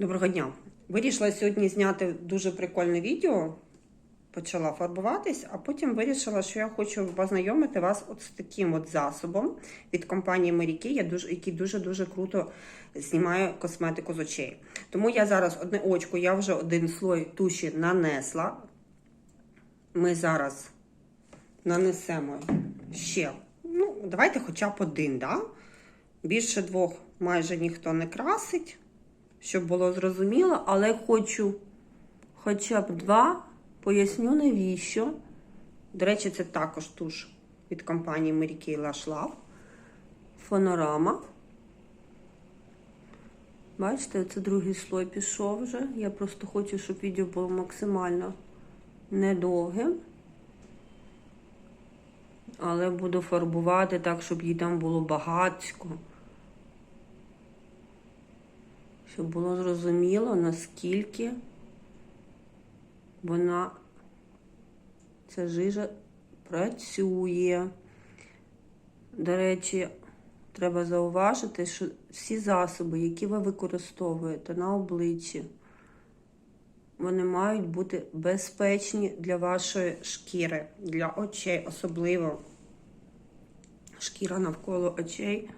Доброго дня. Вирішила сьогодні зняти дуже прикольне відео. Почала фарбуватись, а потім вирішила, що я хочу познайомити вас от з таким от засобом від компанії дуже- який дуже-дуже круто знімає косметику з очей. Тому я зараз одне очко, я вже один слой туші нанесла. Ми зараз нанесемо ще. Ну, давайте хоча б один, да? Більше двох майже ніхто не красить щоб було зрозуміло, але хочу хоча б два, поясню навіщо. До речі, це також туш від компанії Mary Kay Lash. Фонорама. Бачите, це другий слой пішов вже. Я просто хочу, щоб відео було максимально недовгим. Але буду фарбувати так, щоб їй там було багатько. Щоб було зрозуміло, наскільки вона, ця жижа працює. До речі, треба зауважити, що всі засоби, які ви використовуєте на обличчі, вони мають бути безпечні для вашої шкіри, для очей, особливо шкіра навколо очей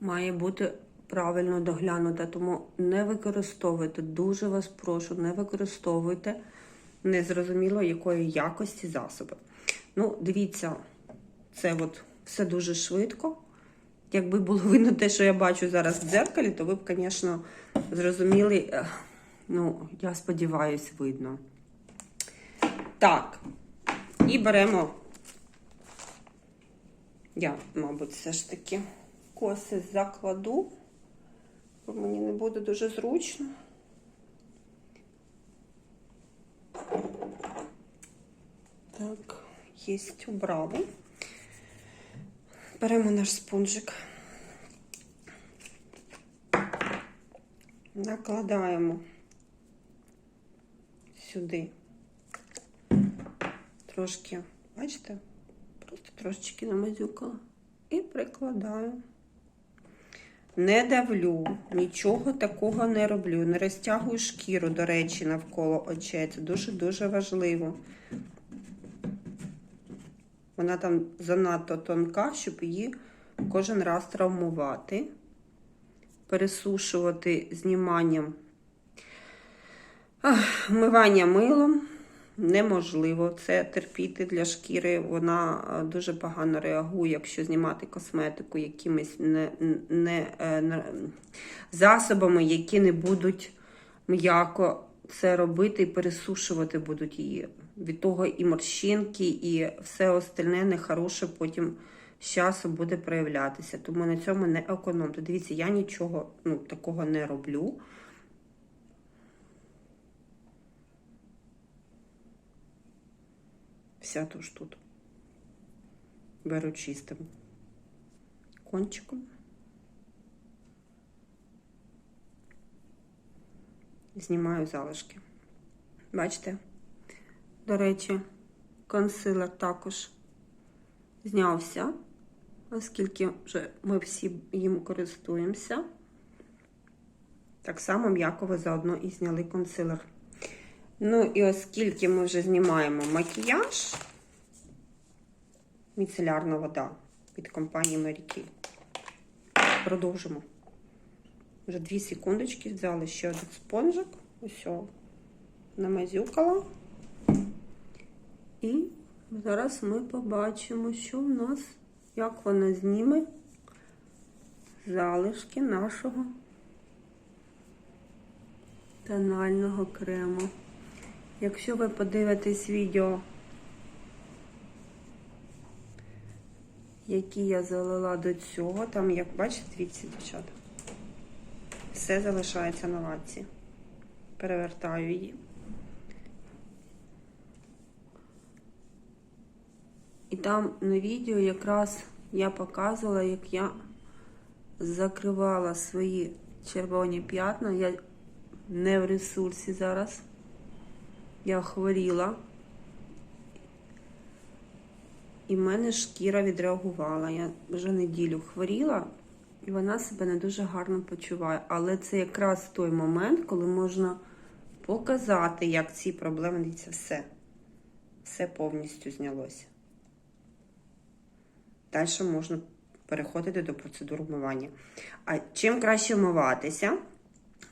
має бути правильно доглянута. Тому не використовуйте, дуже вас прошу, не використовуйте незрозуміло якої якості засоби. Ну, дивіться, це от все дуже швидко. Якби було видно те, що я бачу зараз в дзеркалі, то ви б, звісно, зрозуміли, е, ну, я сподіваюся, видно. Так, і беремо, я, мабуть, все ж таки коси закладу, бо мені не буде дуже зручно. Так, єсть убрали. Беремо наш спонжик. Накладаємо сюди трошки, бачите, просто трошечки намазюкала і прикладаю. Не давлю, нічого такого не роблю. Не розтягую шкіру, до речі, навколо очей. Це дуже-дуже важливо. Вона там занадто тонка, щоб її кожен раз травмувати, пересушувати зніманням ах, вмивання милом. Неможливо це терпіти для шкіри. Вона е, дуже погано реагує, якщо знімати косметику якимись не, не, е, не, засобами, які не будуть м'яко це робити і пересушувати будуть її. Від того і морщинки, і все остальне нехороше потім з часом буде проявлятися. Тому на цьому не економте. Дивіться, я нічого ну, такого не роблю. Вся туш тут. Беру чистим кончиком. Знімаю залишки. Бачите? До речі, консилер також знявся, оскільки вже ми всі їм користуємося. Так само м'яко ви заодно і зняли консилер. Ну, і оскільки ми вже знімаємо макіяж, міцелярна вода від компанії Mary Продовжимо. Вже 2 секундочки взяли ще один спонжик. Ось, намазюкала. І зараз ми побачимо, що в нас, як вона зніме залишки нашого тонального крему. Якщо ви подивитесь відео, які я залила до цього, там, як бачите, дивіться, дівчата, все залишається на лаці. Перевертаю її. І там на відео якраз я показувала, як я закривала свої червоні п'ятна. Я не в ресурсі зараз. Я хворіла. І в мене шкіра відреагувала. Я вже неділю хворіла, І вона себе не дуже гарно почуває. Але це якраз той момент, коли можна показати, як ці проблеми дивіться, все. Все повністю знялося. Далі можна переходити до процедур вмивання. А чим краще вмиватися,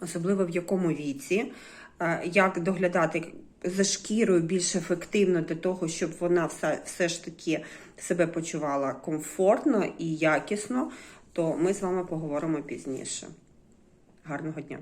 особливо в якому віці, е, як доглядати за шкірою більш ефективно для того, щоб вона все, все ж таки себе почувала комфортно і якісно, то ми з вами поговоримо пізніше. Гарного дня!